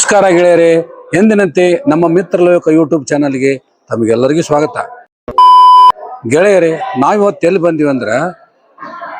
ನಮಸ್ಕಾರ ಗೆಳೆಯರೆ, ಎಂದಿನಂತೆ ನಮ್ಮ ಮಿತ್ರಲೋಕ ಯೂಟ್ಯೂಬ್ ಚಾನಲ್ಗೆ ತಮಗೆಲ್ಲರಿಗೂ ಸ್ವಾಗತ. ಗೆಳೆಯರೆ, ನಾವಿವತ್ತು ಎಲ್ಲಿ ಬಂದೀವಿ ಅಂದ್ರೆ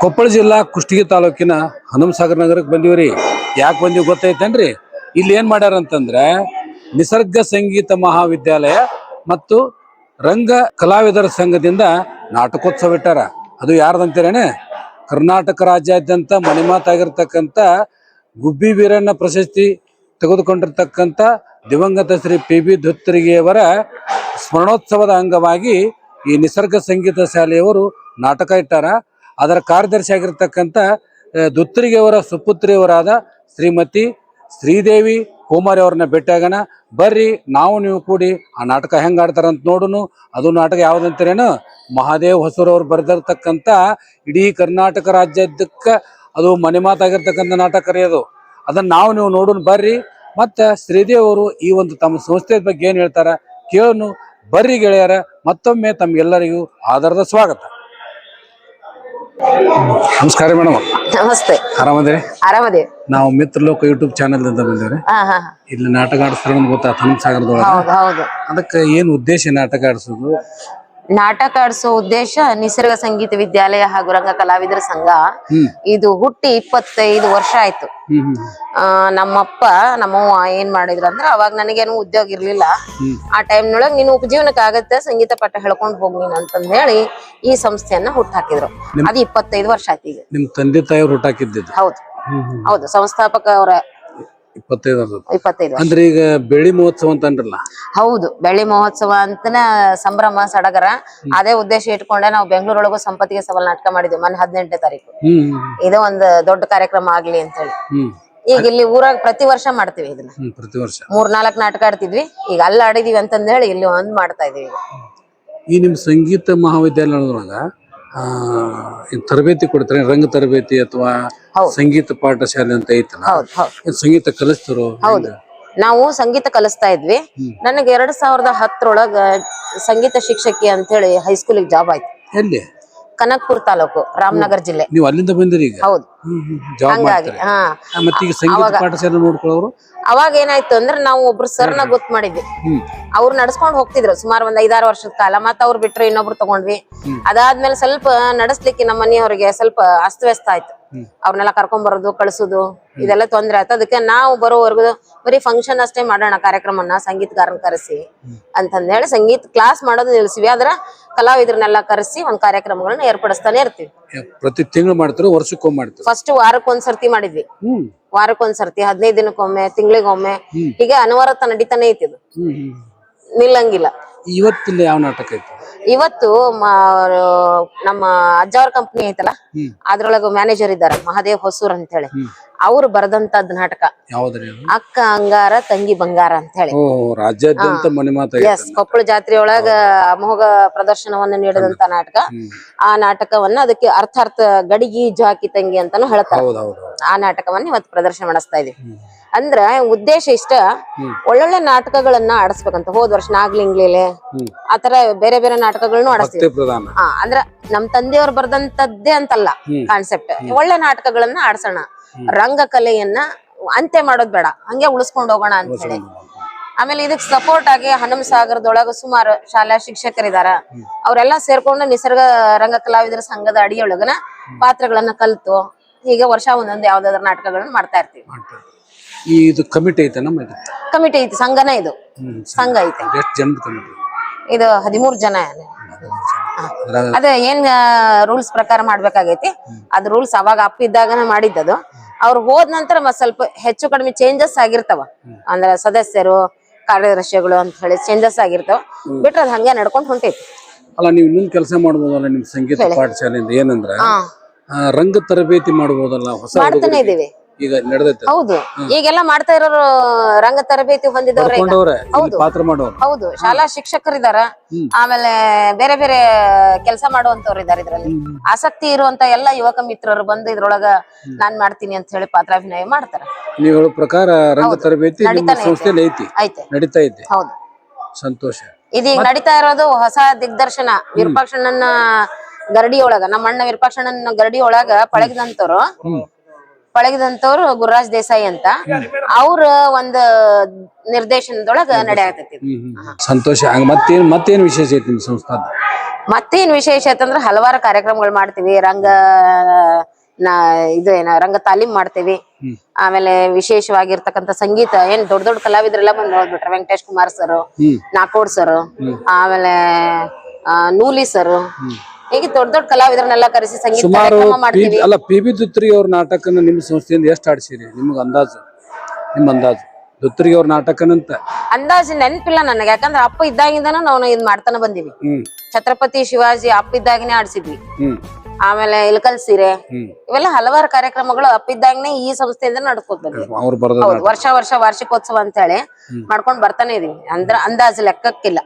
ಕೊಪ್ಪಳ ಜಿಲ್ಲಾ ಕುಷ್ಟಗಿ ತಾಲೂಕಿನ ಹನುಮಸಾಗರ ನಗರಕ್ಕೆ ಬಂದಿವಿ ರೀ. ಯಾಕೆ ಬಂದೀವಿ ಗೊತ್ತೈತೇನ್ರಿ? ಇಲ್ಲಿ ಏನು ಮಾಡ್ಯಾರ ಅಂತಂದ್ರೆ ನಿಸರ್ಗ ಸಂಗೀತ ಮಹಾವಿದ್ಯಾಲಯ ಮತ್ತು ರಂಗ ಕಲಾವಿದರ ಸಂಘದಿಂದ ನಾಟಕೋತ್ಸವ ಇಟ್ಟಾರ. ಅದು ಯಾರ್ದಂತೀರೇನೆ ಕರ್ನಾಟಕ ರಾಜ್ಯಾದ್ಯಂತ ಮಣಿಮಾತಾಗಿರ್ತಕ್ಕಂಥ ಗುಬ್ಬಿ ವೀರಣ್ಣ ಪ್ರಶಸ್ತಿ ತೆಗೆದುಕೊಂಡಿರ್ತಕ್ಕಂಥ ದಿವಂಗತ ಶ್ರೀ ಪಿ ಬಿ ಧುತ್ತರಿಗೆಯವರ ಸ್ಮರಣೋತ್ಸವದ ಅಂಗವಾಗಿ ಈ ನಿಸರ್ಗ ಸಂಗೀತ ಶಾಲೆಯವರು ನಾಟಕ ಇಟ್ಟಾರ. ಅದರ ಕಾರ್ಯದರ್ಶಿ ಆಗಿರ್ತಕ್ಕಂಥ ಆ, ಧುತ್ತರಿಗೆಯವರ ಸುಪುತ್ರಿಯವರಾದ ಶ್ರೀಮತಿ ಶ್ರೀದೇವಿ ಕುಮಾರಿ ಅವ್ರನ್ನ ಭೇಟಿಯಾಗೋಣ ಬರ್ರಿ ನಾವು ನೀವು ಕೂಡಿ ಆ ನಾಟಕ ಹೆಂಗ್ ಆಡ್ತಾರ ಅಂತ ನೋಡುನು. ಅದು ನಾಟಕ ಯಾವುದಂತೀರೇನು ಮಹಾದೇವ್ ಹೊಸೂರವ್ರು ಬರೆದಿರ್ತಕ್ಕಂಥ ಇಡೀ ಕರ್ನಾಟಕ ರಾಜ್ಯದಕ್ಕ ಅದು ಮನೆ ಮಾತಾಗಿರ್ತಕ್ಕಂಥ ನಾಟಕ ರೀ ಅದು. ಅದನ್ನ ನಾವು ನೀವು ನೋಡೋಣ ಬರ್ರಿ. ಮತ್ತೆ ಶ್ರೀದೇವ್ ಅವರು ಈ ಒಂದು ತಮ್ಮ ಸಂಸ್ಥೆಯ ಬಗ್ಗೆ ಏನ್ ಹೇಳ್ತಾರ ಕೇಳೋನು ಬರ್ರಿ ಗೆಳೆಯರ. ಮತ್ತೊಮ್ಮೆ ತಮ್ಗೆಲ್ಲರಿಗೂ ಆಧಾರದ ಸ್ವಾಗತ. ನಮಸ್ಕಾರ ಮೇಡಮ್ ನಮಸ್ತೆ. ಆರಾಮದಿರಿ? ಆರಾಮದೇ ನಾವು ಮಿತ್ರಲೋಕ ಯೂಟ್ಯೂಬ್ ಚಾನೆಲ್ ಅಂತ ಬಂದೇವ್ರಿ. ಇಲ್ಲಿ ನಾಟಕ ಆಡಿಸ್ತಾರ ಗೊತ್ತಾ ತಮ್ಮ ಹೌದು ಹೌದು. ಅದಕ್ಕೆ ಏನ್ ಉದ್ದೇಶ ನಾಟಕ ಆಡಿಸೋದು? ನಾಟಕ ಆಡಿಸೋ ಉದ್ದೇಶ ನಿಸರ್ಗ ಸಂಗೀತ ವಿದ್ಯಾಲಯ ಹಾಗೂ ರಂಗ ಕಲಾವಿದರ ಸಂಘ. ಇದು ಹುಟ್ಟಿ ಇಪ್ಪತ್ತೈದು ವರ್ಷ ಆಯ್ತು. ಆ, ನಮ್ಮಪ್ಪ ನಮ್ಮವ್ವ ಏನ್ ಮಾಡಿದ್ರು ಅಂದ್ರೆ ಅವಾಗ ನನಗೇನು ಉದ್ಯೋಗ ಇರ್ಲಿಲ್ಲ. ಆ ಆ ಟೈಮ್ನೊಳಗ್ ನೀನು ಉಪಜೀವನಕ್ಕೆ ಆಗತ್ತೆ ಸಂಗೀತ ಪಾಠ ಹೇಳ್ಕೊಂಡ್ ಹೋಗ್ ನೀನ್ ಅಂತಂದ್ ಹೇಳಿ ಈ ಸಂಸ್ಥೆಯನ್ನ ಹುಟ್ಟಾಕಿದ್ರು ಅದು ಇಪ್ಪತ್ತೈದು ವರ್ಷ ಆಯ್ತು ಈಗ. ನಿಮ್ ತಂದೆ ತಾಯಿ ಹುಟ್ಟಾಕಿದ್ದು ಹೌದು. ಹೌದು. ಸಂಸ್ಥಾಪಕ ಅವರ ಇಪ್ಪತ್ತೈದು ಇಪ್ಪತ್ತೈದು ಅಂದ್ರೆ ಈಗ ಬೆಳಿ ಮಹೋತ್ಸವ ಅಂತ ಅಂದ್ರಲ್ಲ ಹೌದು ಬೆಳ್ಳಿ ಮಹೋತ್ಸವ ಅಂತನ ಸಂಭ್ರಮ ಸಡಗರ. ಅದೇ ಉದ್ದೇಶ ಇಟ್ಕೊಂಡೆ ನಾವು ಬೆಂಗಳೂರೊಳಗೂ ಸಂಪತ್ತಿಗೆ ಸವಾಲ್ ನಾಟಕ ಮಾಡಿದ್ವಿ ಮೊನ್ನೆ ಹದಿನೆಂಟನೇ ತಾರೀಕು. ಇದೇ ಒಂದು ದೊಡ್ಡ ಕಾರ್ಯಕ್ರಮ ಆಗ್ಲಿ ಅಂತ ಹೇಳಿ ಈಗ ಇಲ್ಲಿ ಊರಾಗ ಪ್ರತಿ ವರ್ಷ ಮಾಡ್ತೀವಿ ಇದನ್ನ. ಪ್ರತಿ ವರ್ಷ. ಮೂರ್ ನಾಲ್ಕು ನಾಟಕ ಆಡ್ತಿದ್ವಿ. ಈಗ ಅಲ್ಲಿ ಆಡಿದೀವಿ ಅಂತಂದೇಳಿ ಇಲ್ಲಿ ಒಂದ್ ಮಾಡ್ತಾ ಇದೀವಿ ಈಗ. ಈ ನಿಮ್ ಸಂಗೀತ ಮಹಾವಿದ್ಯಾಲಯ ತರಬೇತಿ ಕೊಡ್ತಾರೆ ರಂಗ ತರಬೇತಿ ಅಥವಾ ಸಂಗೀತ ಪಾಠಶಾಲೆ ಅಂತ ಐತಲ್ಲ? ಸಂಗೀತ ಕಲಿಸ್ತಾರೋ ಹೌದು. ನಾವು ಸಂಗೀತ ಕಲಿಸ್ತಾ ಇದ್ವಿ. ನನಗೆ ಎರಡ್ ಸಾವಿರದ ಹತ್ತರೊಳಗ ಸಂಗೀತ ಶಿಕ್ಷಕಿ ಅಂತ ಹೇಳಿ ಹೈಸ್ಕೂಲಿಗೆ ಜಾಬ್ ಆಯ್ತು. ಎಲ್ಲಿ? ಕನಕ್ಪುರ್ ತಾಲೂಕು ರಾಮನಗರ ಜಿಲ್ಲೆ. ನೀವು ಅಲ್ಲಿಂದ ಬಂದಿರಿ ಈಗ? ಹೌದು. ಹಂಗಾಗಿ ಮಾಡ್ತಾರೆ. ಹಾ. ಆ, ಮತ್ತೆ ಈಗ ಸಂಗೀತ ಪಾಠಶಾಲೆ ನೋಡ್ಕೊಳ್ಳೋರು? ಅವಾಗ ಏನಾಯ್ತು ಅಂದ್ರೆ ನಾವು ಒಬ್ರು ಸರ್ನ ಗೊತ್ತ ಮಾಡಿದ್ವಿ. ಅವ್ರು ನಡ್ಸ್ಕೊಂಡ್ ಹೋಗ್ತಿದ್ರು ಸುಮಾರು ಒಂದ್ ಐದಾರು ವರ್ಷದ ಕಾಲ ಮತ್ತ ಅವ್ರು ಬಿಟ್ರೆ ಇನ್ನೊಬ್ರು ತಗೊಂಡ್ವಿ. ಅದಾದ್ಮೇಲೆ ಸ್ವಲ್ಪ ನಡೆಸ್ಲಿಕ್ಕೆ ನಮ್ಮ ಮನೆಯವ್ರಿಗೆ ಸ್ವಲ್ಪ ಅಸ್ತವ್ಯಸ್ತ ಆಯ್ತು. ಅವ್ರನ್ನೆಲ್ಲ ಕರ್ಕೊಂಡ್ ಬರೋದು ಕಳ್ಸೋದು ಇದೆಲ್ಲ ತೊಂದ್ರೆ ಆಯ್ತು. ಅದಕ್ಕೆ ನಾವು ಬರೋವರೆಗೂ ಬರೀ ಫಂಕ್ಷನ್ ಅಷ್ಟೇ ಮಾಡೋಣ ಕಾರ್ಯಕ್ರಮನ ಸಂಗೀತಗಾರನ್ ಕರೆಸಿ ಅಂತಂದೇಳಿ ಸಂಗೀತ ಕ್ಲಾಸ್ ಮಾಡೋದು ನಿಲ್ಸಿವಿ. ಆದ್ರ ಕಲಾವಿದ್ರನ್ನೆಲ್ಲ ಕರೆಸಿ ಒಂದ್ ಕಾರ್ಯಕ್ರಮಗಳನ್ನ ಏರ್ಪಡಿಸ್ತಾನೆ ಇರ್ತೀವಿ. ಪ್ರತಿ ತಿಂಗಳು ಮಾಡ್ತಾರೆ ವರ್ಷಕ್ಕೊಮ್ಮೆ ಮಾಡ್ತಾರೋ? ಫಸ್ಟ್ ವಾರಕ್ಕೊಂದ್ಸರ್ತಿ ಮಾಡಿದ್ವಿ. ವಾರಕ್ಕೊಂದ್ಸರ್ತಿ ವಾರಕ್ಕೊಂದ್ ಸರ್ತಿ ಹದಿನೈದು ದಿನಕ್ಕೊಮ್ಮೆ ತಿಂಗಳಿಗೊಮ್ಮೆ. ಹೀಗೆ ಅನವರತ ನಡೀತಾನೆ ಐತಿ ಇದು. ನಿಲ್ಲಂಗಿಲ್ಲ. ಇವತ್ತಿಲ್ಲಿ ಯಾವ ನಾಟಕ ಐತಿ? ಇವತ್ತು ನಮ್ಮ ಅಜ್ಜಾವ್ರ ಕಂಪ್ನಿ ಐತಲ್ಲ. ಅದ್ರೊಳಗ ಮ್ಯಾನೇಜರ್ ಇದ್ದಾರೆ ಮಹಾದೇವ್ ಹೊಸೂರ್ ಅಂತ ಹೇಳಿ ಅವ್ರು ಬರೆದಂತದ್ ನಾಟಕ. ಯಾವ್ದ್ರಿ ಅದು? ಅಕ್ಕ ಅಂಗಾರ ತಂಗಿ ಬಂಗಾರ ಅಂತ ಹೇಳಿ. ಓ ರಾಜ್ಯಾದ್ಯಂತ ಮನೆ ಎಸ್ ಕೊಪ್ಪಳ ಜಾತ್ರೆಯೊಳಗ ಅಮೋಘ ಪ್ರದರ್ಶನವನ್ನ ನೀಡಿದಂತ ನಾಟಕ. ಆ ನಾಟಕವನ್ನ ಅದಕ್ಕೆ ಅರ್ಥಾರ್ಥ ಗಡಿಗಿ ಜಾಕಿ ತಂಗಿ ಅಂತಾನು ಹೇಳ್ತಾರೆ. ಹೌದ್ ಹೌದ್ ಹೌದ್. ಆ ನಾಟಕವನ್ನ ಇವತ್ತು ಪ್ರದರ್ಶನ ಮಾಡಿಸ್ತಾ ಇದೀವಿ. ಅಂದ್ರ ಉದ್ದೇಶ ಇಷ್ಟ ಒಳ್ಳೊಳ್ಳೆ ನಾಟಕಗಳನ್ನ ಆಡಿಸ್ಬೇಕಂತ. ಹೋದ್ ವರ್ಷ ನಾಗ್ಲಿಂಗ್ಲೇ ಹ್ಮ್. ಆತರ ಬೇರೆ ಬೇರೆ ನಾಟಕಗಳನ್ನೂ ಆಡಿಸ್ತೀವಿ. ಭಕ್ತಿ ಪ್ರಧಾನ. ಹಾ ಅಂದ್ರ ನಮ್ ತಂದೆಯವ್ರು ಬರ್ದಂತದ್ದೇ ಅಂತಲ್ಲ ಕಾನ್ಸೆಪ್ಟ್ ಒಳ್ಳೆ ನಾಟಕಗಳನ್ನ ಆಡ್ಸೋಣ. ರಂಗಕಲೆಯನ್ನ ಅಂತ್ಯ ಮಾಡೋದ್ ಬೇಡ. ಹಂಗೆ ಉಳಿಸ್ಕೊಂಡು ಹೋಗೋಣ ಅಂತ ಹೇಳಿ. ಆಮೇಲೆ ಇದಕ್ ಸಪೋರ್ಟ್ ಆಗಿ ಹನುಮ ಸಾಗರದೊಳಗ ಸುಮಾರು ಶಾಲಾ ಶಿಕ್ಷಕರಿದಾರ. ಅವರೆಲ್ಲ ಸೇರ್ಕೊಂಡು ನಿಸರ್ಗ ರಂಗ ಕಲಾವಿದರ ಸಂಘದ ಅಡಿಯೊಳಗನ ಪಾತ್ರಗಳನ್ನ ಕಲ್ತು ಈಗ ವರ್ಷ ಒಂದೊಂದು ಯಾವ್ದಾದ್ರು ನಾಟಕಗಳನ್ನ ಮಾಡ್ತಾ ಇರ್ತೀವಿ. ಈ ಇದು ಕಮಿಟಿ ಐತೆ ನಮ್ಮ ಇದು? ಕಮಿಟಿ ಐತಿ ಸಂಘನ ಇದು. ಸಂಘ. ಐತೆ. ಎಷ್ಟು ಜನದ ಕಮಿಟಿ? ಇದು ಹದಿಮೂರ್ ಜನ ಅದ ಏನ್ ರೂಲ್ಸ್ ಪ್ರಕಾರ ಮಾಡ್ಬೇಕಾಗೈತಿ. ಅದ್ ರೂಲ್ಸ್ ಅವಾಗ ಅಪ್ಪ ಇದ್ದಾಗನ ಮಾಡಿದ್ದದು. ಅವ್ರು ಹೋದ ನಂತರ ಮತ್ ಸ್ವಲ್ಪ ಹೆಚ್ಚು ಕಡಿಮೆ ಚೇಂಜಸ್ ಆಗಿರ್ತಾವ. ಅಂದ್ರ ಸದಸ್ಯರು ಕಾರ್ಯದರ್ಶಿಗಳು ಅಂತ ಹೇಳಿ ಚೇಂಜಸ್ ಆಗಿರ್ತಾವ. ಬಿಟ್ರೆ ಅದ್ ಹಂಗೆ ನಡ್ಕೊಂಡ್ ಹೊಂಟೈತಿ. ಅಲ್ಲ ನೀವು ಇನ್ನೊಂದು ಕೆಲಸ ಮಾಡಬಹುದಲ್ಲ ನಿಮ್ ಸಂಗೀತ ಪಾಠಶಾಲೆಯಿಂದ ಏನಂದ್ರ? ರಂಗ ತರಬೇತಿ ಮಾಡಬಹುದಲ್ಲ ಹೊಸ ಮಾಡ್ತಾನೆ ಇದೀವಿ ಈಗ ನಡೆದೈತೆ. ಹೌದು. ಈಗೆಲ್ಲ ಮಾಡ್ತಾ ಇರೋರು ರಂಗ ತರಬೇತಿ ಹೊಂದಿದವ್ರೆ. ಕೊಂಡವ್ರೆ ಪಾತ್ರ ಮಾಡೋರು. ಹೌದು. ಶಾಲಾ ಶಿಕ್ಷಕರಿದಾರ. ಆಮೇಲೆ ಬೇರೆ ಬೇರೆ ಕೆಲಸ ಮಾಡುವಂತವ್ರು ಇದಾರೆ ಇದ್ರಲ್ಲಿ. ಆಸಕ್ತಿ ಇರುವಂತ ಎಲ್ಲಾ ಯುವಕ ಮಿತ್ರರು ಬಂದು ಇದ್ರೊಳಗ ನಾನ್ ಮಾಡ್ತೀನಿ ಅಂತ ಹೇಳಿ ಪಾತ್ರಾಭಿನಯ ಮಾಡ್ತಾರ. ನೀವು ಹೇಳೋ ಪ್ರಕಾರ ರಂಗ ತರಬೇತಿ ಸಂಸ್ಥೆಯಲ್ಲಿ ಐತಿ. ನಡೀತಾ ಐತೆ ಹೌದು. ಸಂತೋಷ. ಇದೀಗ ನಡೀತಾ ಇರೋದು ಹೊಸ ದಿಗ್ದರ್ಶನ. ವಿರೂಪಾಕ್ಷಣ್ಣನ ಗರಡಿ ಒಳಗ ನಮ್ಮ ಅಣ್ಣ ವಿರೂಪಾಕ್ಷಣ್ಣನ ಗರಡಿ ಒಳಗ ಪಳಗಿದಂತವ್ರು ಪಳಗಿದಂತವ್ರು ಗುರುರಾಜ್ ದೇಸಾಯಿ ಅಂತ. ಅವ್ರ ಒಂದ್ ನಿರ್ದೇಶನದೊಳಗ ನಡೆಯತೈತಿ. ಸಂತೋಷ. ಮತ್ತೇನ್ ಮತ್ತೇನ್ ವಿಶೇಷ ಐತಿ ನಿಮ್ ಸಂಸ್ಥಾದ? ಮತ್ತೇನ್ ವಿಶೇಷ ಐತಂದ್ರ ಹಲವಾರು ಕಾರ್ಯಕ್ರಮಗಳು ಮಾಡ್ತೀವಿ. ರಂಗ ನಾ ಇದು ಏನ ರಂಗ ತಾಲೀಮ್ ಮಾಡ್ತೀವಿ. ಆಮೇಲೆ ವಿಶೇಷವಾಗಿರ್ತಕ್ಕಂಥ ಸಂಗೀತ ಏನ್ ದೊಡ್ಡ ದೊಡ್ಡ ಕಲಾವಿದರೆಲ್ಲ ಬಂದ್ ಹೋಗ್ಬಿಟ್ರ. ವೆಂಕಟೇಶ್ ಕುಮಾರ್ ಸರ್ ನಾಕೋಡ್ ಸರ್ ಆಮೇಲೆ ನೂಲಿ ಸರ್ ಹೀಗೆ ದೊಡ್ಡ ದೊಡ್ಡ ಕಲಾವಿದರನ್ನೆಲ್ಲ ಕರೆಸಿ ಸಂಗೀತ ಸುಮಾರು ಕಾರ್ಯಕ್ರಮ ಪಿ- ಅಲ್ಲ ಪಿ. ಬಿ ದುತ್ರಿ ಅವ್ರ ನಾಟಕನ ನಿಮ್ಮ ಸಂಸ್ಥೆಯಿಂದ ಎಷ್ಟು ಆಡ್ಸಿರಿ? ನಿಮ್ಗೆ ಅಂದಾಜು? ನಿಮ್ ಅಂದಾಜು? ದುತ್ರಿ ಅವ್ರ ನಾಟಕನಂತ? ಅಂದಾಜು ನೆನಪಿಲ್ಲ ನನಗೆ ಯಾಕಂದ್ರೆ ಅಪ್ಪ ಇದ್ದಾಗಿಂದನೂ ನಾವು ಇದ್ ಮಾಡ್ತಾನೆ ಬಂದಿವಿ. ಹ್ಮ್. ಛತ್ರಪತಿ ಶಿವಾಜಿ ಅಪ್ಪ ಇದ್ದಾಗನೆ ಆಡ್ಸಿದ್ವಿ. ಹ್ಮ್. ಆಮೇಲೆ ಇಲ್ಕಲ್ ಸೀರೆ. ಹ್ಮ್. ಇವೆಲ್ಲ ಹಲವಾರು ಕಾರ್ಯಕ್ರಮಗಳು ಅಪ್ಪ ಇದ್ದಾಗನೇ ಈ ಸಂಸ್ಥೆಯಿಂದ ನಡ್ಕೋತ ಬಂದ್ವಿ. ಅವ್ರು ಬರದ ಹೌದು ವರ್ಷ ವರ್ಷ ವಾರ್ಷಿಕೋತ್ಸವ ಅಂತ ಹೇಳಿ ಮಾಡ್ಕೊಂಡ್ ಬರ್ತಾನೆ ಇದೀವಿ. ಅಂದ್ರ ಅಂದಾಜು ಲೆಕ್ಕಕ್ಕಿಲ್ಲ.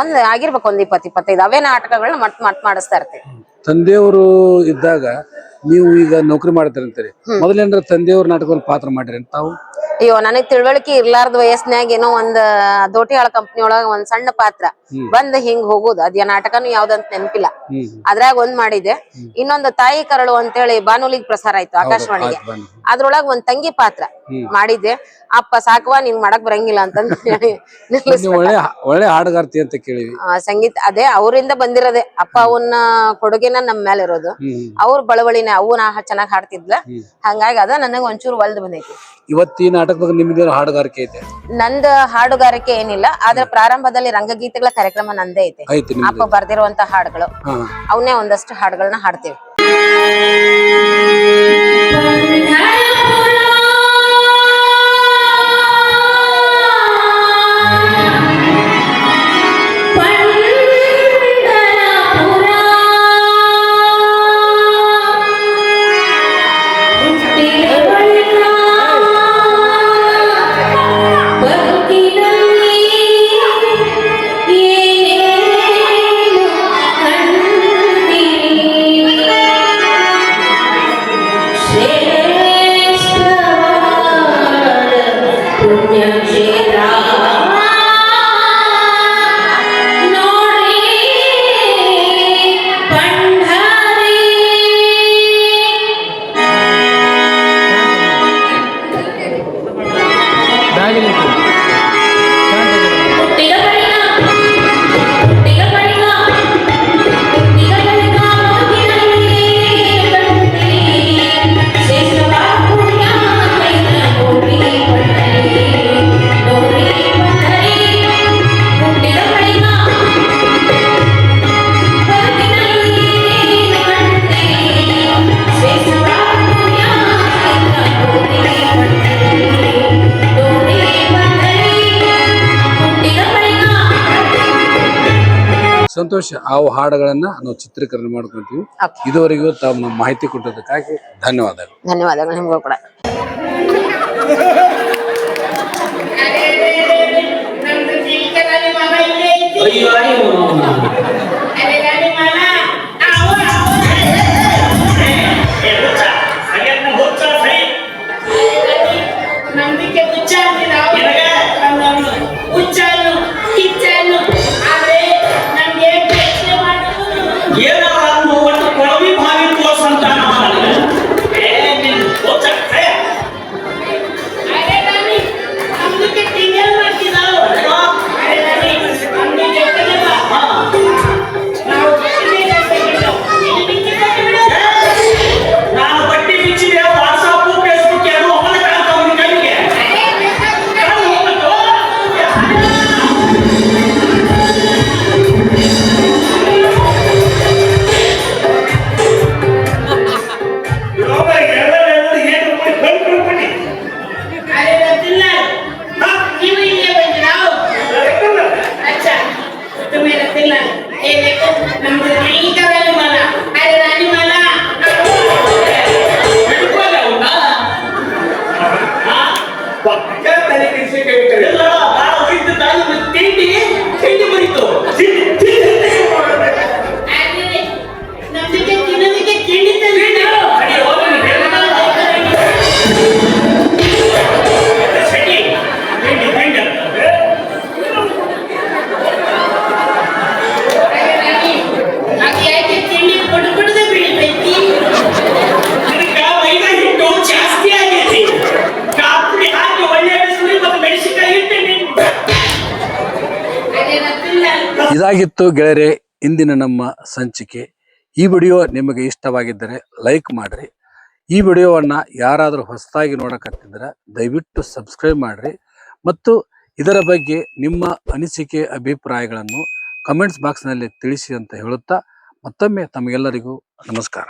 ಒಂದ್ ಆಗಿರ್ಬೇಕು ಒಂದ್ ಇಪ್ಪತ್ ಇಪ್ಪತ್ತೈದು. ಅವೇ ನಾಟಕಗಳನ್ನ ಮಟ್ ಮಟ್ ಮಾಡಿಸ್ತಾ ಇರ್ತೀವಿ. ತಂದೆಯವರು ಇದ್ದಾಗ ನೀವು ಈಗ ನೌಕರಿ ಮಾಡ್ತೀರಂತೀರಿ ಮೊದಲೇನ್ರ ತಂದೆಯವ್ರ ನಾಟಕವನ್ನು ಪಾತ್ರ ಮಾಡಿರಿ ತಾವು? ಅಯ್ಯೋ ನನಗ್ ತಿಳುವಳಿಕೆ ಇರ್ಲಾರ್ದ ವಯಸ್ಸಿನಾಗ ಏನೋ ಒಂದ್ ದೋಟಿಯಾಳ ಕಂಪನಿ ಒಳಗ ಒಂದ್ ಸಣ್ಣ ಪಾತ್ರ. ಬಂದ್ ಹಿಂಗ್ ಹೋಗುದು. ಅದ್ಯ ನಾಟಕನು ಯಾವ್ದಂತ ನೆನಪಿಲ್ಲ. ಅದ್ರಾಗ ಒಂದ್ ಮಾಡಿದೆ. ಇನ್ನೊಂದು ತಾಯಿ ಕರಳು ಅಂತೇಳಿ ಬಾನುಲಿಗ್ ಪ್ರಸಾರ ಆಯ್ತು ಆಕಾಶವಾಣಿಗೆ. ಅದ್ರೊಳಗ ಒಂದ್ ತಂಗಿ ಪಾತ್ರ ಮಾಡಿದ್ದೆ ಅಪ್ಪ ಸಾಕವಾ ನಿನ್ ಮಾಡಕ್ ಬರಂಗಿಲ್ಲ ಅಂತಂದ್ ಒಳ್ಳೆ ಹಾಡುಗಾರ್ತಿ ಅಂತ ಕೇಳಿವಿ ಸಂಗೀತ ಅದೇ ಅವರಿಂದ ಬಂದಿರೋದೆ. ಅಪ್ಪ ಅವನ್ನ ಕೊಡುಗೆನ ನಮ್ ಮೇಲೆ ಇರೋದು ಅವ್ರ ಬಳವಳಿನ ಅವು ನಾ ಚೆನ್ನಾಗ್ ಹಾಡ್ತಿದ್ಲ. ಹಂಗಾಗಿ ಅದ ನನಗ ಒಂಚೂರು ಒಲ್ದ್ ಬಂದೈತಿ. ಇವತ್ತಿನ ನಾಟಕದಾಗ ನಿಮ್ದೇನು ಹಾಡುಗಾರಿಕೆ ಐತೆ? ನಂದ ಹಾಡುಗಾರಿಕೆ ಏನಿಲ್ಲ ಆದ್ರೆ ಪ್ರಾರಂಭದಲ್ಲಿ ರಂಗಗೀತೆಗಳ ಕಾರ್ಯಕ್ರಮ ನಂದೇ ಐತೆ. ಐತಿ ನಿಮ್ದು. ಅಪ್ಪ ಬರ್ದಿರುವಂತ ಹಾಡುಗಳು. ಅವನ್ನೇ ಒಂದಷ್ಟು ಹಾಡುಗಳನ್ನ ಹಾಡ್ತೀವಿ. ಸಂತೋಷ. ಆ ಹಾಡುಗಳನ್ನ ನಾವು ಚಿತ್ರೀಕರಣ ಮಾಡ್ಕೊಂತೀವಿ. ಇದುವರೆಗೂ ತಮ್ಮ ಮಾಹಿತಿ ಕೊಟ್ಟದಕ್ಕಾಗಿ ಧನ್ಯವಾದಗಳು. ಧನ್ಯವಾದಗಳು ನಿಮಗೂ ಕೂಡ. ಅಯ್ಯೋ. ಇದಾಗಿತ್ತು ಗೆಳೆಯರೆ, ಇಂದಿನ ನಮ್ಮ ಸಂಚಿಕೆ. ಈ ವಿಡಿಯೋ ನಿಮಗೆ ಇಷ್ಟವಾಗಿದ್ದರೆ ಲೈಕ್ ಮಾಡಿರಿ. ಈ ವಿಡಿಯೋವನ್ನು ಯಾರಾದರೂ ಹೊಸದಾಗಿ ನೋಡಕತ್ತಿದ್ರೆ ದಯವಿಟ್ಟು ಸಬ್ಸ್ಕ್ರೈಬ್ ಮಾಡಿರಿ ಮತ್ತು ಇದರ ಬಗ್ಗೆ ನಿಮ್ಮ ಅನಿಸಿಕೆ, ಅಭಿಪ್ರಾಯಗಳನ್ನು ಕಮೆಂಟ್ಸ್ ಬಾಕ್ಸ್ನಲ್ಲಿ ತಿಳಿಸಿ ಅಂತ ಹೇಳುತ್ತಾ ಮತ್ತೊಮ್ಮೆ ತಮಗೆಲ್ಲರಿಗೂ ನಮಸ್ಕಾರ.